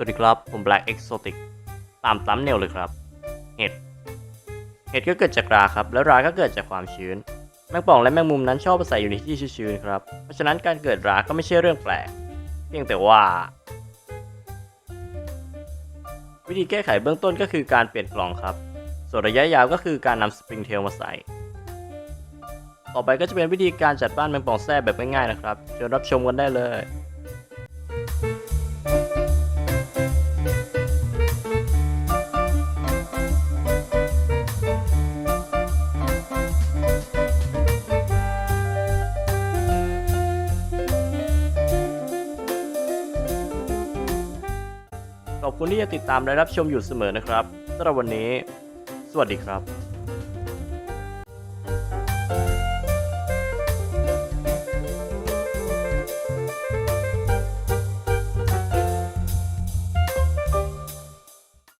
สวัสดีครับ ผม Black Exotic ตามตั้มเนลเลยครับ เห็ด เห็ดก็เกิดจากราครับ แล้วราก็เกิดจากความชื้น แมงป่องและแมงมุมนั้นชอบอาศัยอยู่ในที่ชื้นๆครับ เพราะฉะนั้นการเกิดราก็ไม่ใช่เรื่องแปลก เพียงแต่ว่า วิธีแก้ไขเบื้องต้นก็คือการเปลี่ยนกล่องครับ ส่วนระยะยาวก็คือการนำสปริงเทลมาใส่ ต่อไปก็จะเป็นวิธีการจัดบ้านแมงป่องแทรกแบบง่ายๆนะครับเชิญรับชมกันได้เลย ขอบคุณที่ยังติดตามและรับชมอยู่เสมอนะครับสำหรับวันนี้ สวัสดีครับ